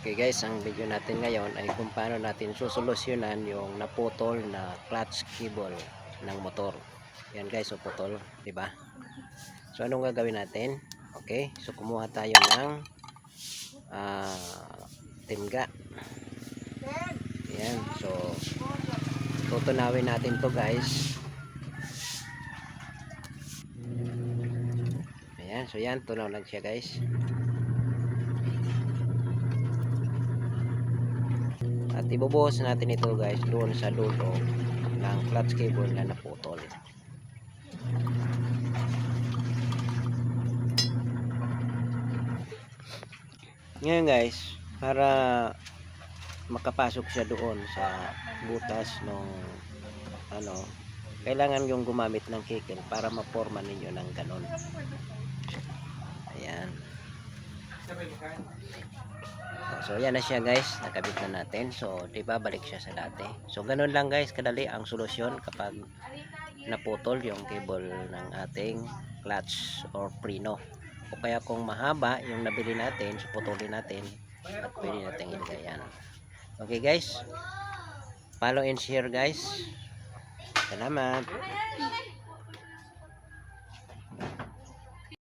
Okay guys, ang video natin ngayon ay kung paano natin susolusyonan yung naputol na clutch cable ng motor. Yan guys, so putol, 'di ba? So anong gagawin natin? Okay, so kumuha tayo ng ah timga. Yan, so tutunawin natin to guys. Ayan, so yan, tunaw lang siya guys. At ibubuhos natin ito guys doon sa dulo ng clutch cable na naputol. Ngayon guys, para makapasok siya doon sa butas ng ano, kailangan yung gumamit ng kikil para maporma ninyo ng ganon. Ayan. So, yan na siya guys. Nakabit na natin. So, di ba balik siya sa dati. So, ganun lang guys. Kadali ang solusyon kapag naputol yung cable ng ating clutch or preno. O kaya kung mahaba yung nabili natin, so putulin natin at pwede natin ilagay yan. Okay guys. Follow and share guys. Salamat.